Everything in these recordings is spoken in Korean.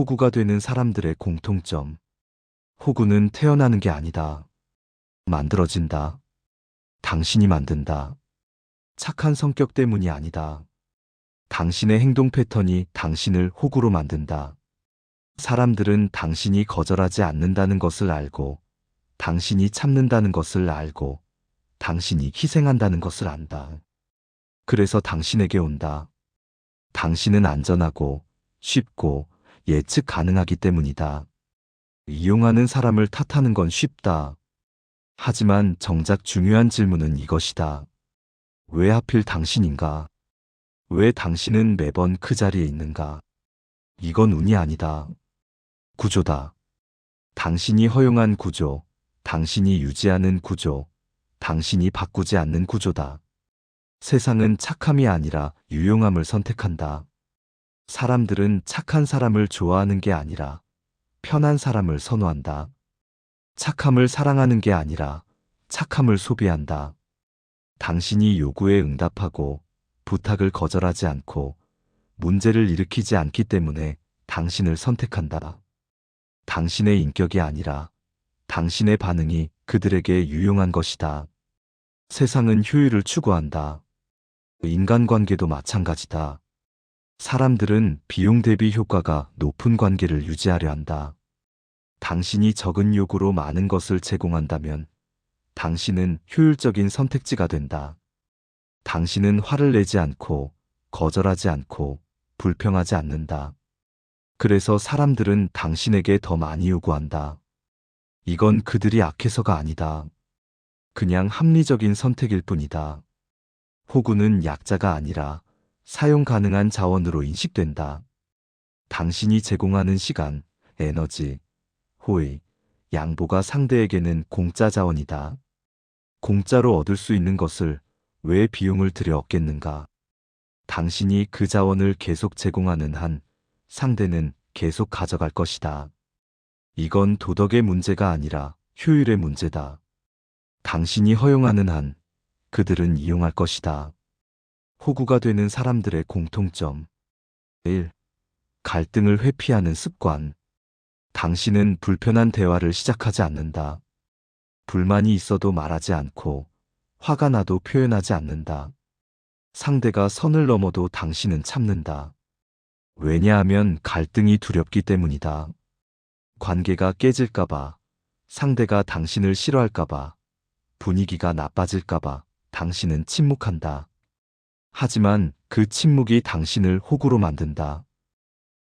호구가 되는 사람들의 공통점. 호구는 태어나는 게 아니다. 만들어진다. 당신이 만든다. 착한 성격 때문이 아니다. 당신의 행동 패턴이 당신을 호구로 만든다. 사람들은 당신이 거절하지 않는다는 것을 알고, 당신이 참는다는 것을 알고, 당신이 희생한다는 것을 안다. 그래서 당신에게 온다. 당신은 안전하고 쉽고 예측 가능하기 때문이다. 이용하는 사람을 탓하는 건 쉽다. 하지만 정작 중요한 질문은 이것이다. 왜 하필 당신인가? 왜 당신은 매번 그 자리에 있는가? 이건 운이 아니다. 구조다. 당신이 허용한 구조, 당신이 유지하는 구조, 당신이 바꾸지 않는 구조다. 세상은 착함이 아니라 유용함을 선택한다. 사람들은 착한 사람을 좋아하는 게 아니라 편한 사람을 선호한다. 착함을 사랑하는 게 아니라 착함을 소비한다. 당신이 요구에 응답하고 부탁을 거절하지 않고 문제를 일으키지 않기 때문에 당신을 선택한다. 당신의 인격이 아니라 당신의 반응이 그들에게 유용한 것이다. 세상은 효율을 추구한다. 인간관계도 마찬가지다. 사람들은 비용 대비 효과가 높은 관계를 유지하려 한다. 당신이 적은 요구로 많은 것을 제공한다면 당신은 효율적인 선택지가 된다. 당신은 화를 내지 않고 거절하지 않고 불평하지 않는다. 그래서 사람들은 당신에게 더 많이 요구한다. 이건 그들이 악해서가 아니다. 그냥 합리적인 선택일 뿐이다. 호구는 약자가 아니라 사용 가능한 자원으로 인식된다. 당신이 제공하는 시간, 에너지, 호의, 양보가 상대에게는 공짜 자원이다. 공짜로 얻을 수 있는 것을 왜 비용을 들여 얻겠는가? 당신이 그 자원을 계속 제공하는 한 상대는 계속 가져갈 것이다. 이건 도덕의 문제가 아니라 효율의 문제다. 당신이 허용하는 한 그들은 이용할 것이다. 호구가 되는 사람들의 공통점. 1. 갈등을 회피하는 습관. 당신은 불편한 대화를 시작하지 않는다. 불만이 있어도 말하지 않고 화가 나도 표현하지 않는다. 상대가 선을 넘어도 당신은 참는다. 왜냐하면 갈등이 두렵기 때문이다. 관계가 깨질까봐, 상대가 당신을 싫어할까봐, 분위기가 나빠질까봐 당신은 침묵한다. 하지만 그 침묵이 당신을 호구로 만든다.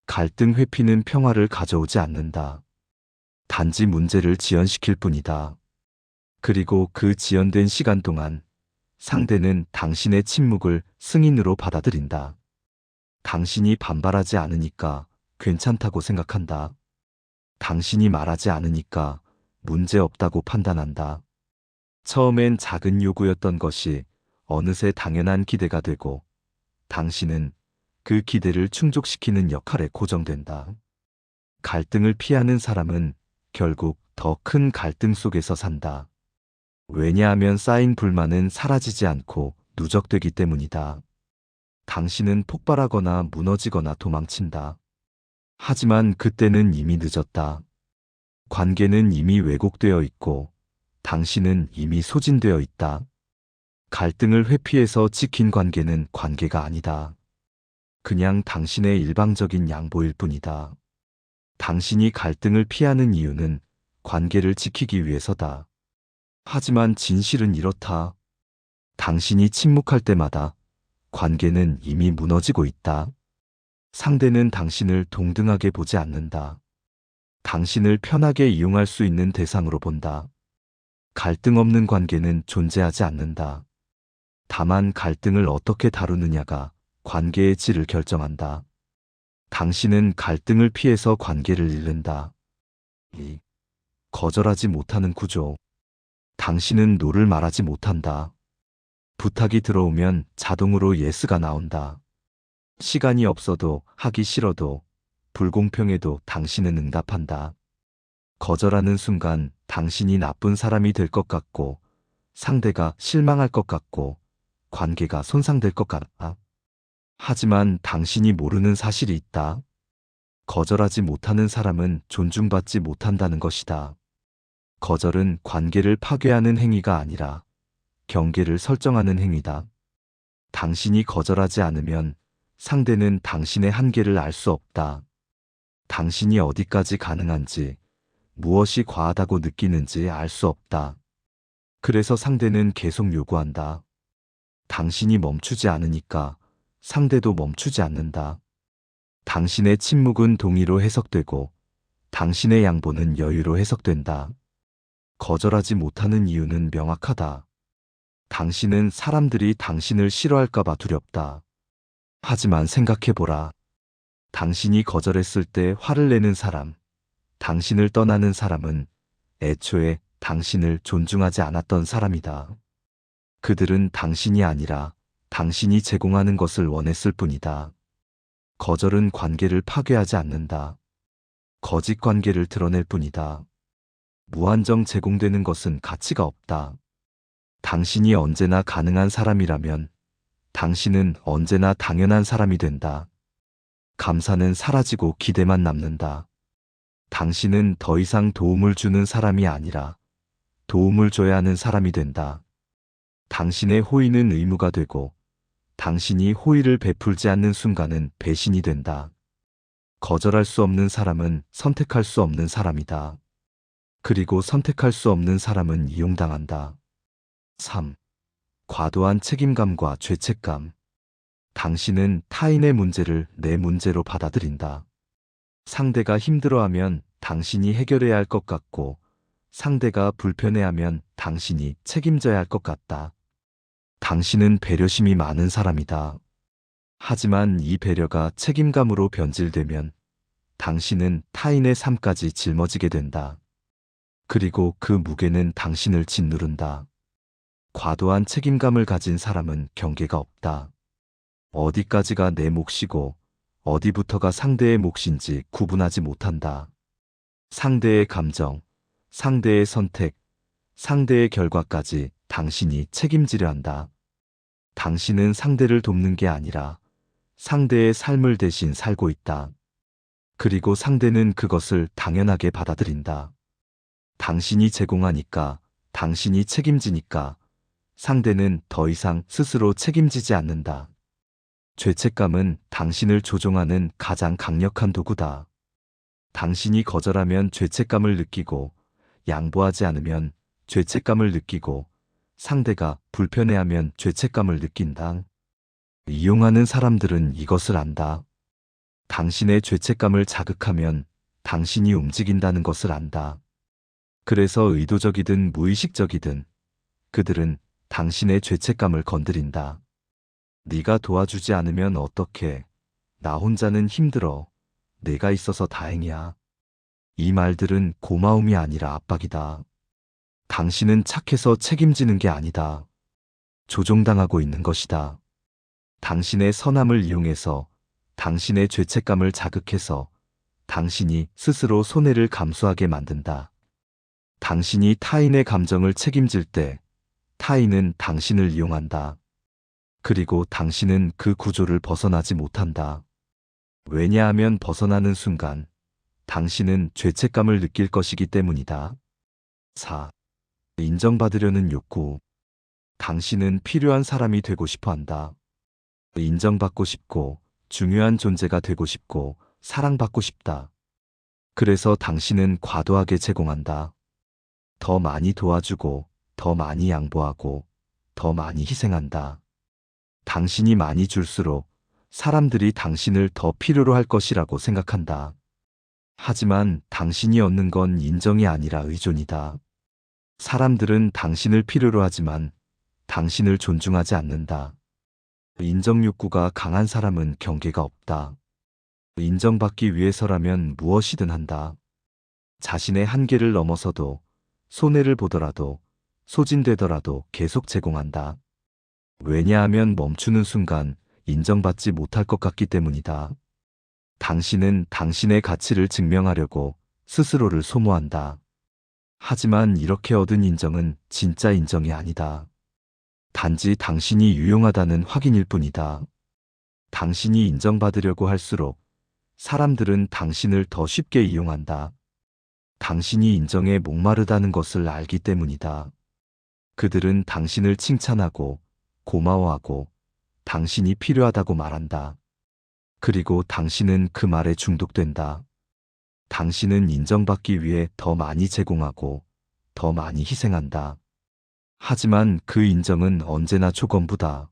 갈등 회피는 평화를 가져오지 않는다. 단지 문제를 지연시킬 뿐이다. 그리고 그 지연된 시간 동안 상대는 당신의 침묵을 승인으로 받아들인다. 당신이 반발하지 않으니까 괜찮다고 생각한다. 당신이 말하지 않으니까 문제 없다고 판단한다. 처음엔 작은 요구였던 것이 어느새 당연한 기대가 되고 당신은 그 기대를 충족시키는 역할에 고정된다. 갈등을 피하는 사람은 결국 더 큰 갈등 속에서 산다. 왜냐하면 쌓인 불만은 사라지지 않고 누적되기 때문이다. 당신은 폭발하거나 무너지거나 도망친다. 하지만 그때는 이미 늦었다. 관계는 이미 왜곡되어 있고 당신은 이미 소진되어 있다. 갈등을 회피해서 지킨 관계는 관계가 아니다. 그냥 당신의 일방적인 양보일 뿐이다. 당신이 갈등을 피하는 이유는 관계를 지키기 위해서다. 하지만 진실은 이렇다. 당신이 침묵할 때마다 관계는 이미 무너지고 있다. 상대는 당신을 동등하게 보지 않는다. 당신을 편하게 이용할 수 있는 대상으로 본다. 갈등 없는 관계는 존재하지 않는다. 다만 갈등을 어떻게 다루느냐가 관계의 질을 결정한다. 당신은 갈등을 피해서 관계를 잃는다. 2. 거절하지 못하는 구조. 당신은 노를 말하지 못한다. 부탁이 들어오면 자동으로 예스가 나온다. 시간이 없어도 하기 싫어도 불공평해도 당신은 응답한다. 거절하는 순간 당신이 나쁜 사람이 될 것 같고 상대가 실망할 것 같고 관계가 손상될 것 같다. 하지만 당신이 모르는 사실이 있다. 거절하지 못하는 사람은 존중받지 못한다는 것이다. 거절은 관계를 파괴하는 행위가 아니라 경계를 설정하는 행위다. 당신이 거절하지 않으면 상대는 당신의 한계를 알 수 없다. 당신이 어디까지 가능한지, 무엇이 과하다고 느끼는지 알 수 없다. 그래서 상대는 계속 요구한다. 당신이 멈추지 않으니까 상대도 멈추지 않는다. 당신의 침묵은 동의로 해석되고 당신의 양보는 여유로 해석된다. 거절하지 못하는 이유는 명확하다. 당신은 사람들이 당신을 싫어할까봐 두렵다. 하지만 생각해보라. 당신이 거절했을 때 화를 내는 사람, 당신을 떠나는 사람은 애초에 당신을 존중하지 않았던 사람이다. 그들은 당신이 아니라 당신이 제공하는 것을 원했을 뿐이다. 거절은 관계를 파괴하지 않는다. 거짓 관계를 드러낼 뿐이다. 무한정 제공되는 것은 가치가 없다. 당신이 언제나 가능한 사람이라면 당신은 언제나 당연한 사람이 된다. 감사는 사라지고 기대만 남는다. 당신은 더 이상 도움을 주는 사람이 아니라 도움을 줘야 하는 사람이 된다. 당신의 호의는 의무가 되고 당신이 호의를 베풀지 않는 순간은 배신이 된다. 거절할 수 없는 사람은 선택할 수 없는 사람이다. 그리고 선택할 수 없는 사람은 이용당한다. 3. 과도한 책임감과 죄책감. 당신은 타인의 문제를 내 문제로 받아들인다. 상대가 힘들어하면 당신이 해결해야 할 것 같고 상대가 불편해하면 당신이 책임져야 할 것 같다. 당신은 배려심이 많은 사람이다. 하지만 이 배려가 책임감으로 변질되면 당신은 타인의 삶까지 짊어지게 된다. 그리고 그 무게는 당신을 짓누른다. 과도한 책임감을 가진 사람은 경계가 없다. 어디까지가 내 몫이고 어디부터가 상대의 몫인지 구분하지 못한다. 상대의 감정, 상대의 선택, 상대의 결과까지 당신이 책임지려 한다. 당신은 상대를 돕는 게 아니라 상대의 삶을 대신 살고 있다. 그리고 상대는 그것을 당연하게 받아들인다. 당신이 제공하니까, 당신이 책임지니까, 상대는 더 이상 스스로 책임지지 않는다. 죄책감은 당신을 조종하는 가장 강력한 도구다. 당신이 거절하면 죄책감을 느끼고, 양보하지 않으면 죄책감을 느끼고, 상대가 불편해하면 죄책감을 느낀다. 이용하는 사람들은 이것을 안다. 당신의 죄책감을 자극하면 당신이 움직인다는 것을 안다. 그래서 의도적이든 무의식적이든 그들은 당신의 죄책감을 건드린다. 네가 도와주지 않으면 어떡해. 나 혼자는 힘들어. 내가 있어서 다행이야. 이 말들은 고마움이 아니라 압박이다. 당신은 착해서 책임지는 게 아니다. 조종당하고 있는 것이다. 당신의 선함을 이용해서 당신의 죄책감을 자극해서 당신이 스스로 손해를 감수하게 만든다. 당신이 타인의 감정을 책임질 때 타인은 당신을 이용한다. 그리고 당신은 그 구조를 벗어나지 못한다. 왜냐하면 벗어나는 순간 당신은 죄책감을 느낄 것이기 때문이다. 4. 인정받으려는 욕구. 당신은 필요한 사람이 되고 싶어 한다. 인정받고 싶고, 중요한 존재가 되고 싶고, 사랑받고 싶다. 그래서 당신은 과도하게 제공한다. 더 많이 도와주고, 더 많이 양보하고, 더 많이 희생한다. 당신이 많이 줄수록 사람들이 당신을 더 필요로 할 것이라고 생각한다. 하지만 당신이 얻는 건 인정이 아니라 의존이다. 사람들은 당신을 필요로 하지만 당신을 존중하지 않는다. 인정 욕구가 강한 사람은 경계가 없다. 인정받기 위해서라면 무엇이든 한다. 자신의 한계를 넘어서도 손해를 보더라도 소진되더라도 계속 제공한다. 왜냐하면 멈추는 순간 인정받지 못할 것 같기 때문이다. 당신은 당신의 가치를 증명하려고 스스로를 소모한다. 하지만 이렇게 얻은 인정은 진짜 인정이 아니다. 단지 당신이 유용하다는 확인일 뿐이다. 당신이 인정받으려고 할수록 사람들은 당신을 더 쉽게 이용한다. 당신이 인정에 목마르다는 것을 알기 때문이다. 그들은 당신을 칭찬하고 고마워하고 당신이 필요하다고 말한다. 그리고 당신은 그 말에 중독된다. 당신은 인정받기 위해 더 많이 제공하고 더 많이 희생한다. 하지만 그 인정은 언제나 조건부다.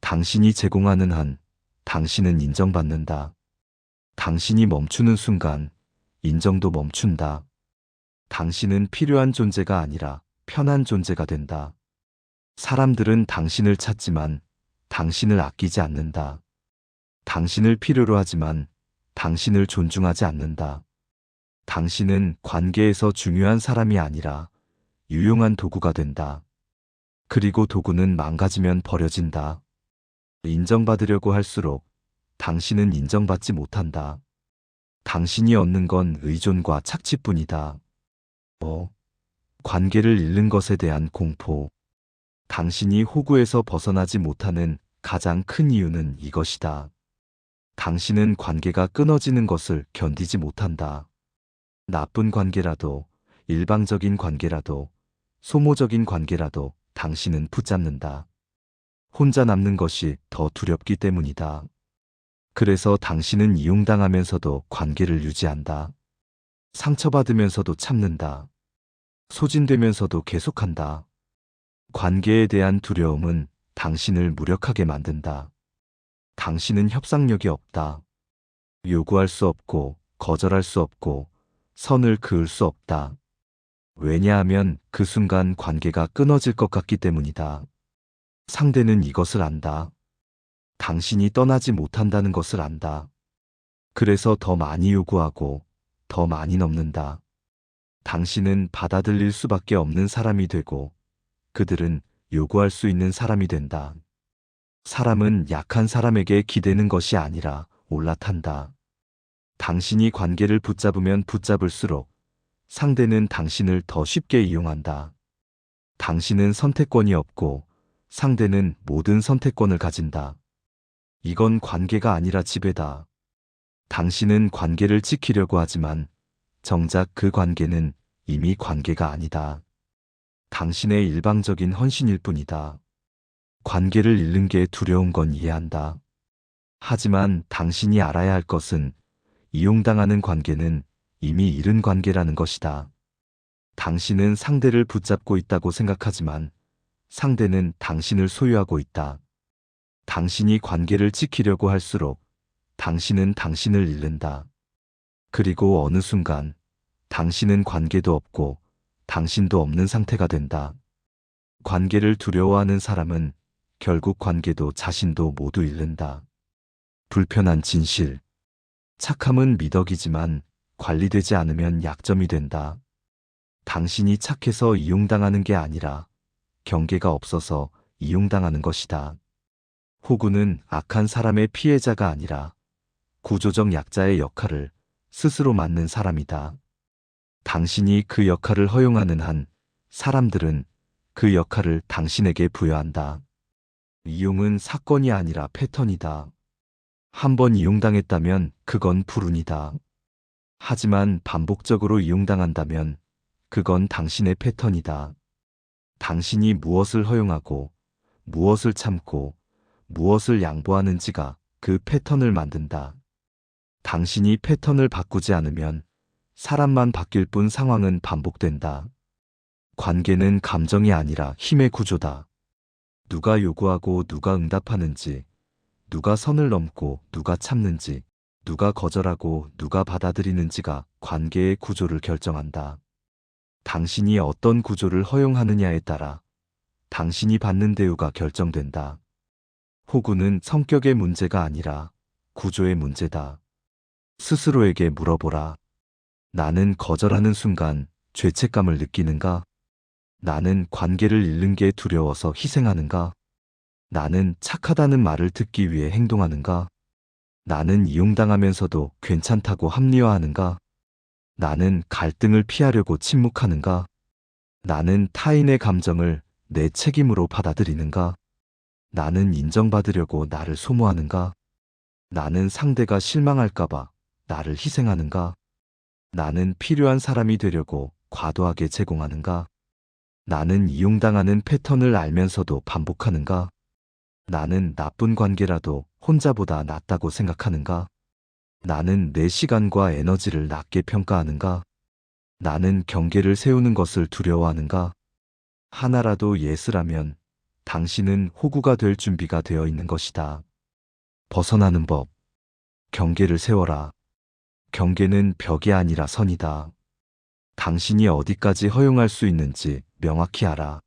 당신이 제공하는 한 당신은 인정받는다. 당신이 멈추는 순간 인정도 멈춘다. 당신은 필요한 존재가 아니라 편한 존재가 된다. 사람들은 당신을 찾지만 당신을 아끼지 않는다. 당신을 필요로 하지만 당신을 존중하지 않는다. 당신은 관계에서 중요한 사람이 아니라 유용한 도구가 된다. 그리고 도구는 망가지면 버려진다. 인정받으려고 할수록 당신은 인정받지 못한다. 당신이 얻는 건 의존과 착취뿐이다. 어, 관계를 잃는 것에 대한 공포. 당신이 호구에서 벗어나지 못하는 가장 큰 이유는 이것이다. 당신은 관계가 끊어지는 것을 견디지 못한다. 나쁜 관계라도, 일방적인 관계라도, 소모적인 관계라도 당신은 붙잡는다. 혼자 남는 것이 더 두렵기 때문이다. 그래서 당신은 이용당하면서도 관계를 유지한다. 상처받으면서도 참는다. 소진되면서도 계속한다. 관계에 대한 두려움은 당신을 무력하게 만든다. 당신은 협상력이 없다. 요구할 수 없고 거절할 수 없고 선을 그을 수 없다. 왜냐하면 그 순간 관계가 끊어질 것 같기 때문이다. 상대는 이것을 안다. 당신이 떠나지 못한다는 것을 안다. 그래서 더 많이 요구하고 더 많이 넘는다. 당신은 받아들일 수밖에 없는 사람이 되고 그들은 요구할 수 있는 사람이 된다. 사람은 약한 사람에게 기대는 것이 아니라 올라탄다. 당신이 관계를 붙잡으면 붙잡을수록 상대는 당신을 더 쉽게 이용한다. 당신은 선택권이 없고 상대는 모든 선택권을 가진다. 이건 관계가 아니라 지배다. 당신은 관계를 지키려고 하지만 정작 그 관계는 이미 관계가 아니다. 당신의 일방적인 헌신일 뿐이다. 관계를 잃는 게 두려운 건 이해한다. 하지만 당신이 알아야 할 것은 이용당하는 관계는 이미 잃은 관계라는 것이다. 당신은 상대를 붙잡고 있다고 생각하지만 상대는 당신을 소유하고 있다. 당신이 관계를 지키려고 할수록 당신은 당신을 잃는다. 그리고 어느 순간 당신은 관계도 없고 당신도 없는 상태가 된다. 관계를 두려워하는 사람은 결국 관계도 자신도 모두 잃는다. 불편한 진실. 착함은 미덕이지만 관리되지 않으면 약점이 된다. 당신이 착해서 이용당하는 게 아니라 경계가 없어서 이용당하는 것이다. 호구는 악한 사람의 피해자가 아니라 구조적 약자의 역할을 스스로 맡는 사람이다. 당신이 그 역할을 허용하는 한 사람들은 그 역할을 당신에게 부여한다. 이용은 사건이 아니라 패턴이다. 한번 이용당했다면 그건 불운이다. 하지만 반복적으로 이용당한다면 그건 당신의 패턴이다. 당신이 무엇을 허용하고 무엇을 참고 무엇을 양보하는지가 그 패턴을 만든다. 당신이 패턴을 바꾸지 않으면 사람만 바뀔 뿐 상황은 반복된다. 관계는 감정이 아니라 힘의 구조다. 누가 요구하고 누가 응답하는지, 누가 선을 넘고 누가 참는지, 누가 거절하고 누가 받아들이는지가 관계의 구조를 결정한다. 당신이 어떤 구조를 허용하느냐에 따라 당신이 받는 대우가 결정된다. 호구는 성격의 문제가 아니라 구조의 문제다. 스스로에게 물어보라. 나는 거절하는 순간 죄책감을 느끼는가? 나는 관계를 잃는 게 두려워서 희생하는가? 나는 착하다는 말을 듣기 위해 행동하는가? 나는 이용당하면서도 괜찮다고 합리화하는가? 나는 갈등을 피하려고 침묵하는가? 나는 타인의 감정을 내 책임으로 받아들이는가? 나는 인정받으려고 나를 소모하는가? 나는 상대가 실망할까봐 나를 희생하는가? 나는 필요한 사람이 되려고 과도하게 제공하는가? 나는 이용당하는 패턴을 알면서도 반복하는가? 나는 나쁜 관계라도 혼자보다 낫다고 생각하는가? 나는 내 시간과 에너지를 낮게 평가하는가? 나는 경계를 세우는 것을 두려워하는가? 하나라도 예스라면 당신은 호구가 될 준비가 되어 있는 것이다. 벗어나는 법. 경계를 세워라. 경계는 벽이 아니라 선이다. 당신이 어디까지 허용할 수 있는지 명확히 알아.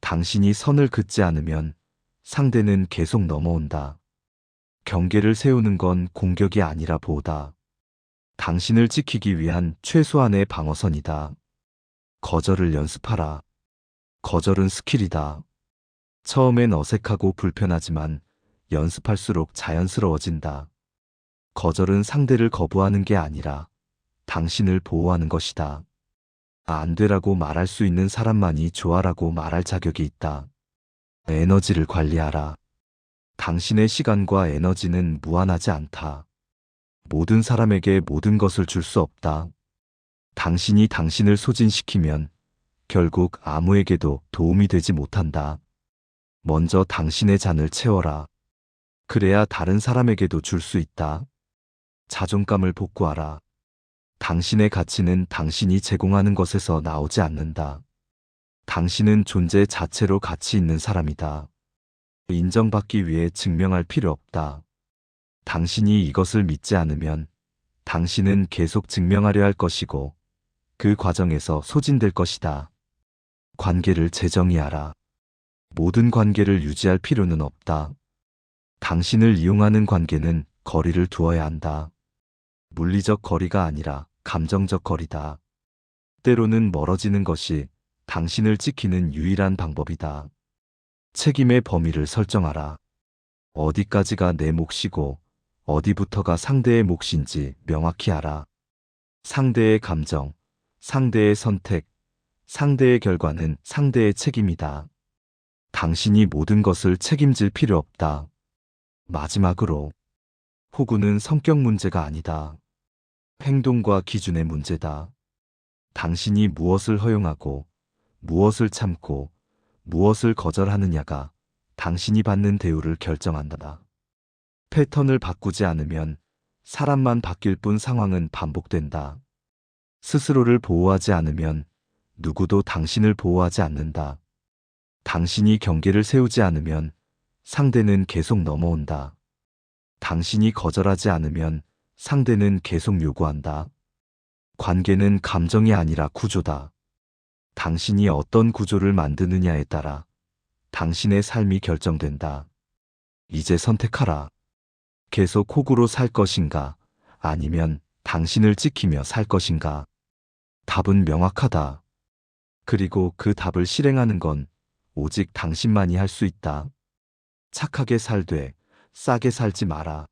당신이 선을 긋지 않으면 상대는 계속 넘어온다. 경계를 세우는 건 공격이 아니라 보호다. 당신을 지키기 위한 최소한의 방어선이다. 거절을 연습하라. 거절은 스킬이다. 처음엔 어색하고 불편하지만 연습할수록 자연스러워진다. 거절은 상대를 거부하는 게 아니라 당신을 보호하는 것이다. 안 되라고 말할 수 있는 사람만이 좋아라고 말할 자격이 있다. 에너지를 관리하라. 당신의 시간과 에너지는 무한하지 않다. 모든 사람에게 모든 것을 줄 수 없다. 당신이 당신을 소진시키면 결국 아무에게도 도움이 되지 못한다. 먼저 당신의 잔을 채워라. 그래야 다른 사람에게도 줄 수 있다. 자존감을 복구하라. 당신의 가치는 당신이 제공하는 것에서 나오지 않는다. 당신은 존재 자체로 가치 있는 사람이다. 인정받기 위해 증명할 필요 없다. 당신이 이것을 믿지 않으면 당신은 계속 증명하려 할 것이고 그 과정에서 소진될 것이다. 관계를 재정의하라. 모든 관계를 유지할 필요는 없다. 당신을 이용하는 관계는 거리를 두어야 한다. 물리적 거리가 아니라 감정적 거리다. 때로는 멀어지는 것이 당신을 지키는 유일한 방법이다. 책임의 범위를 설정하라. 어디까지가 내 몫이고 어디부터가 상대의 몫인지 명확히 알아. 상대의 감정, 상대의 선택, 상대의 결과는 상대의 책임이다. 당신이 모든 것을 책임질 필요 없다. 마지막으로, 호구는 성격 문제가 아니다. 행동과 기준의 문제다. 당신이 무엇을 허용하고, 무엇을 참고, 무엇을 거절하느냐가 당신이 받는 대우를 결정한다. 패턴을 바꾸지 않으면 사람만 바뀔 뿐 상황은 반복된다. 스스로를 보호하지 않으면 누구도 당신을 보호하지 않는다. 당신이 경계를 세우지 않으면 상대는 계속 넘어온다. 당신이 거절하지 않으면 상대는 계속 요구한다. 관계는 감정이 아니라 구조다. 당신이 어떤 구조를 만드느냐에 따라 당신의 삶이 결정된다. 이제 선택하라. 계속 호구로 살 것인가 아니면 당신을 지키며 살 것인가. 답은 명확하다. 그리고 그 답을 실행하는 건 오직 당신만이 할 수 있다. 착하게 살되 싸게 살지 마라.